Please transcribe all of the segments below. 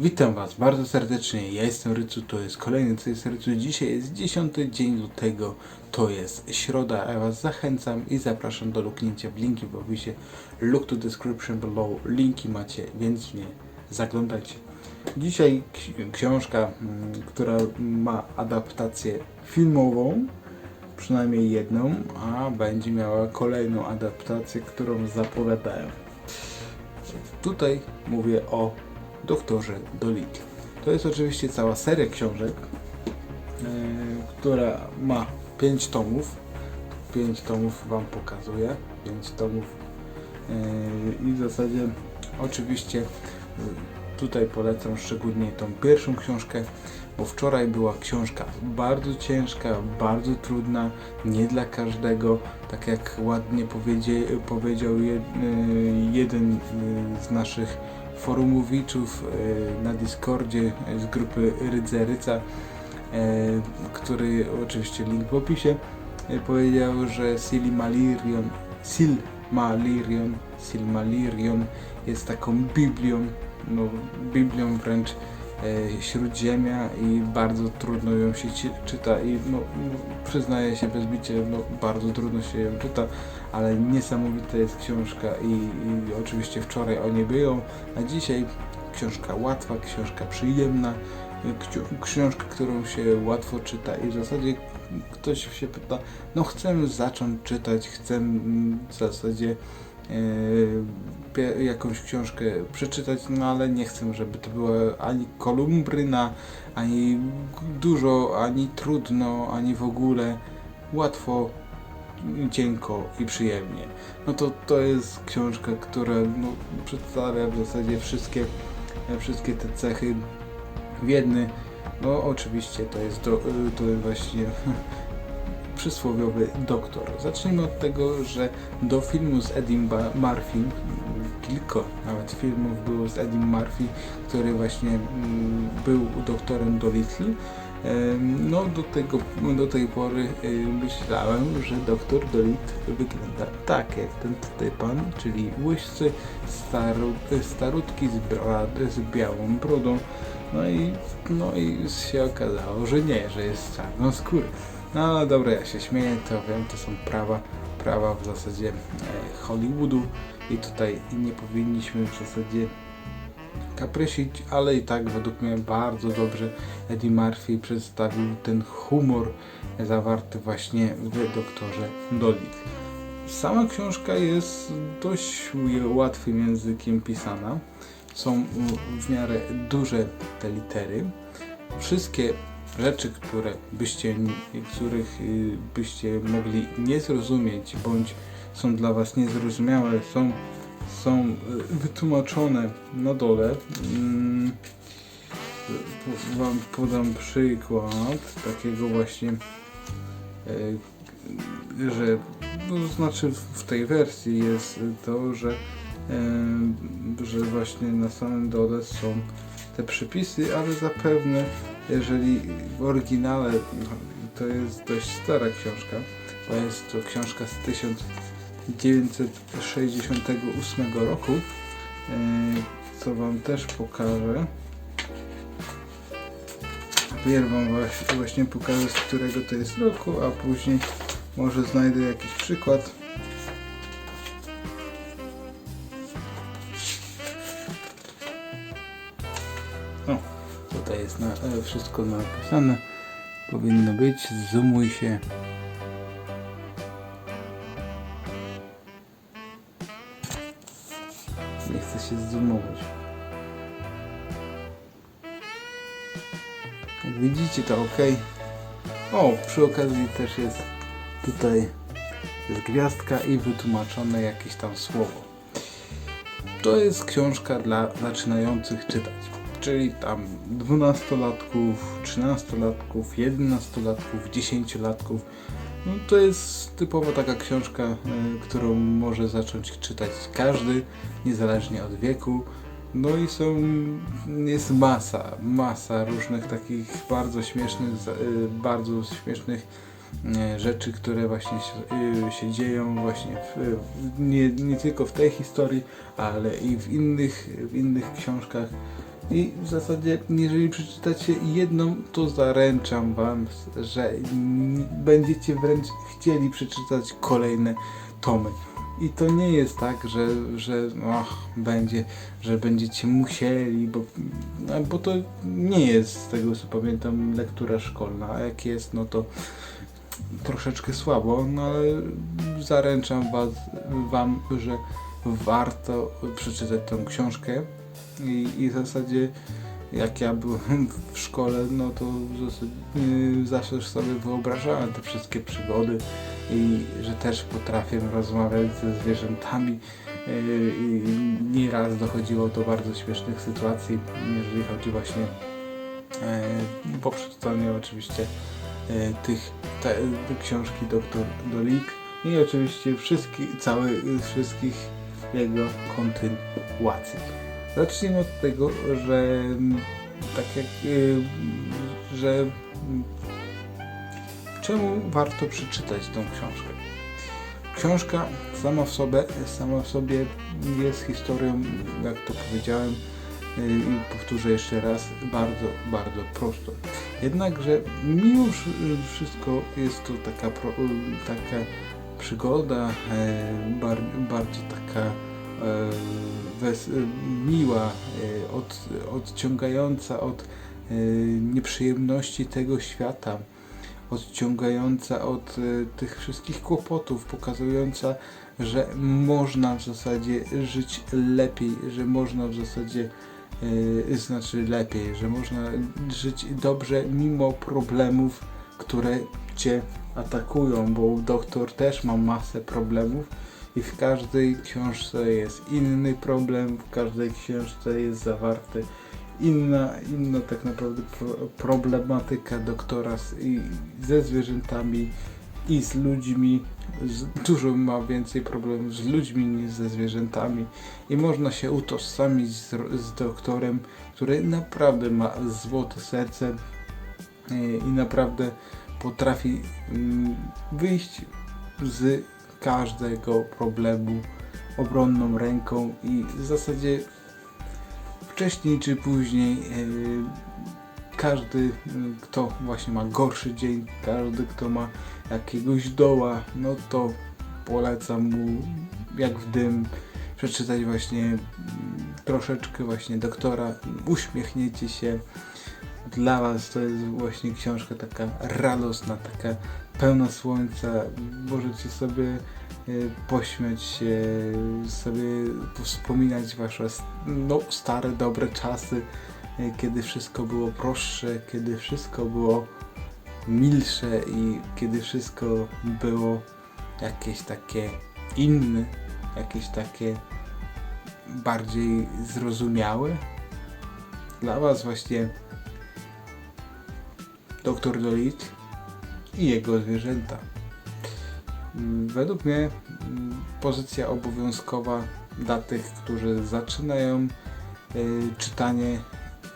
Witam Was bardzo serdecznie, ja jestem Rycu, to jest kolejny Co jest Rycu. Dzisiaj jest 10 dzień lutego, to jest środa, a ja Was zachęcam i zapraszam do luknięcia w linki w opisie. Look to description below, linki macie, więc nie zaglądajcie. Dzisiaj ksi- książka, mm, która ma adaptację filmową, przynajmniej jedną, a będzie miała kolejną adaptację, którą zapowiadają. Tutaj mówię o doktorze Dolittle. To jest oczywiście cała seria książek, e, która ma 5 tomów. 5 tomów Wam pokazuję. 5 tomów e, i w zasadzie oczywiście e, tutaj polecam szczególnie tą pierwszą książkę, bo wczoraj była książka bardzo ciężka, bardzo trudna, nie dla każdego, tak jak ładnie powiedział jed, jeden z naszych forumowiczów e, na Discordzie z grupy Rydze Ryca, e, który oczywiście link w opisie, e, powiedział, że Silmarillion, Silmarillion jest taką Biblią, no Biblią wręcz Śródziemia i bardzo trudno ją się czyta i no, przyznaję się bez bicia, no bardzo trudno się ją czyta, ale niesamowita jest książka i, i oczywiście wczoraj o niej było, a dzisiaj książka łatwa, książka przyjemna, kci- książka, którą się łatwo czyta i w zasadzie ktoś się pyta, no chcę zacząć czytać, chcę w zasadzie e, jakąś książkę przeczytać, no ale nie chcę, żeby to była ani kolumbryna, ani dużo, ani trudno, ani w ogóle łatwo, cienko i przyjemnie. No to to jest książka, która no, przedstawia w zasadzie wszystkie, e, wszystkie te cechy w jedny. No oczywiście to jest to jest właśnie przysłowiowy doktor. Zacznijmy od tego, że do filmu z Ba- Murphy, kilka nawet filmów było z Eddie Murphy, który właśnie mm, był doktorem Dolittle. Em, No do, tego, do tej pory y, myślałem, że doktor Dolittle wygląda tak jak ten tutaj pan, czyli łyscy, staru, starutki z, bra- z białą brodą. No i, no i się okazało, że nie, że jest czarną skórę. No dobra, ja się śmieję, to wiem, to są prawa, prawa w zasadzie e, Hollywoodu i tutaj nie powinniśmy w zasadzie kaprysić, ale i tak według mnie bardzo dobrze Eddie Murphy przedstawił ten humor zawarty właśnie w doktorze Dolittle. Sama książka jest dość łatwym językiem pisana. Są w miarę duże te litery. Wszystkie rzeczy, które byście, których y, byście mogli nie zrozumieć, bądź są dla Was niezrozumiałe, są, są y, wytłumaczone na dole. Mm, Wam podam przykład takiego właśnie, y, że no, znaczy w tej wersji jest to, że, że właśnie na samym dole są te przypisy, ale zapewne jeżeli w oryginale to jest dość stara książka, bo jest to książka z 1968 roku, yy, co Wam też pokażę. Pierw Wam właśnie pokażę z którego to jest roku, a później może znajdę jakiś przykład. Na, e, wszystko napisane. Powinno być. Zoomuj się. Nie chcę się zoomować. Jak widzicie to ok. O, przy okazji też jest tutaj jest gwiazdka i wytłumaczone jakieś tam słowo. To jest książka dla zaczynających czytać. Czyli tam 12-latków, 13-latków, 11-latków, 10-latków. No to jest typowo taka książka, y, którą może zacząć czytać każdy, niezależnie od wieku. No i są, jest masa, masa różnych takich bardzo śmiesznych, y, bardzo śmiesznych y, rzeczy, które właśnie się, dzieją właśnie w, nie, nie tylko w tej historii, ale i w innych, w innych książkach. I w zasadzie, jeżeli przeczytacie jedną, to zaręczam wam, że będziecie wręcz chcieli przeczytać kolejne tomy. I to nie jest tak, że, że będzie, że będziecie musieli, bo, bo to nie jest, z tego co pamiętam, lektura szkolna, a jak jest, no to troszeczkę słabo, no ale zaręczam was, wam, że warto przeczytać tą książkę i, i w zasadzie jak ja byłem w szkole, no to w zasadzie, yy, zawsze sobie wyobrażałem te wszystkie przygody i że też potrafię rozmawiać ze zwierzętami yy, i nieraz dochodziło do bardzo śmiesznych sytuacji, jeżeli chodzi właśnie yy, oczywiście yy, tych te, książki Dr. Dolik i oczywiście wszystkich, cały, wszystkich jego kontynuacji. Zacznijmy od tego, że mm, tak jak, y, że mm, czemu warto przeczytać tą książkę? Książka sama w sobie, sama w sobie jest historią, jak to powiedziałem y, i powtórzę jeszcze raz, bardzo, bardzo prostą. Jednakże mimo wszy- wszystko jest to taka, taka przygoda, e, bar, bardziej taka miła, e, od, odciągająca od e, nieprzyjemności tego świata, odciągająca od e, tych wszystkich kłopotów, pokazująca, że można w zasadzie żyć lepiej, że można w zasadzie e, znaczy lepiej, że można żyć dobrze mimo problemów, które cię atakują, bo doktor też ma masę problemów i w każdej książce jest inny problem, w każdej książce jest zawarty inna, inna tak naprawdę pro, problematyka doktora z, i ze zwierzętami i z ludźmi. Z, dużo ma więcej problemów z ludźmi niż ze zwierzętami i można się utożsamić z, z doktorem, który naprawdę ma złote serce e, i naprawdę potrafi mm, wyjść z każdego problemu obronną ręką i w zasadzie wcześniej czy później e, każdy, kto właśnie ma gorszy dzień, każdy, kto ma jakiegoś doła, no to polecam mu jak w dym przeczytać właśnie mm, troszeczkę właśnie doktora, uśmiechniecie się. Dla Was to jest właśnie książka taka radosna, taka pełna słońca. Możecie sobie y, pośmiać się, sobie wspominać Wasze no, stare, dobre czasy, y, kiedy wszystko było prostsze, kiedy wszystko było milsze i kiedy wszystko było jakieś takie inne, jakieś takie bardziej zrozumiałe. Dla Was właśnie Doktor Dolit i jego zwierzęta. Według mnie mm, pozycja obowiązkowa dla tych, którzy zaczynają y, czytanie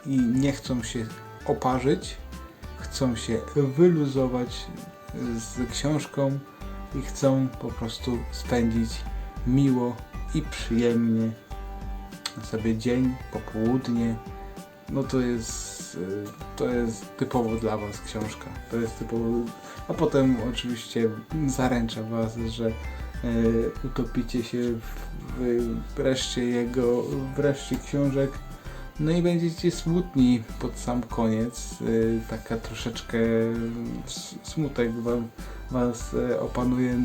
i nie chcą się oparzyć, chcą się wyluzować y, z książką i chcą po prostu spędzić miło i przyjemnie sobie dzień, popołudnie. No to jest, y, to jest typowo dla Was książka. To jest typowo, a potem oczywiście zaręczam Was, że y, utopicie się w, w reszcie jego, w reszcie książek. No i będziecie smutni pod sam koniec. Y, taka troszeczkę smutek wam, Was y, opanuje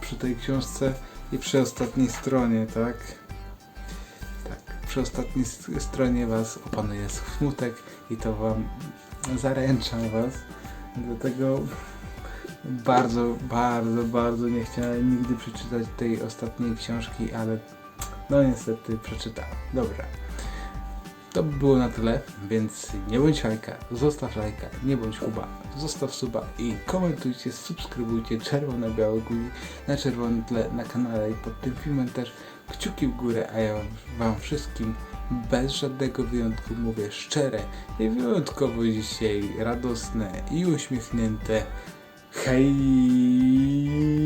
przy tej książce i przy ostatniej stronie, tak? Przy ostatniej stronie Was opanuje smutek i to Wam zaręczam Was. Dlatego bardzo, bardzo, bardzo nie chciałem nigdy przeczytać tej ostatniej książki, ale no niestety przeczytałem. Dobra. To by było na tyle, więc nie bądź lajka, zostaw lajka, nie bądź chuba, zostaw suba i komentujcie, subskrybujcie czerwone białe guzi na czerwonym tle na kanale i pod tym filmem też kciuki w górę, a ja wam, wszystkim bez żadnego wyjątku mówię szczere i wyjątkowo dzisiaj radosne i uśmiechnięte hej!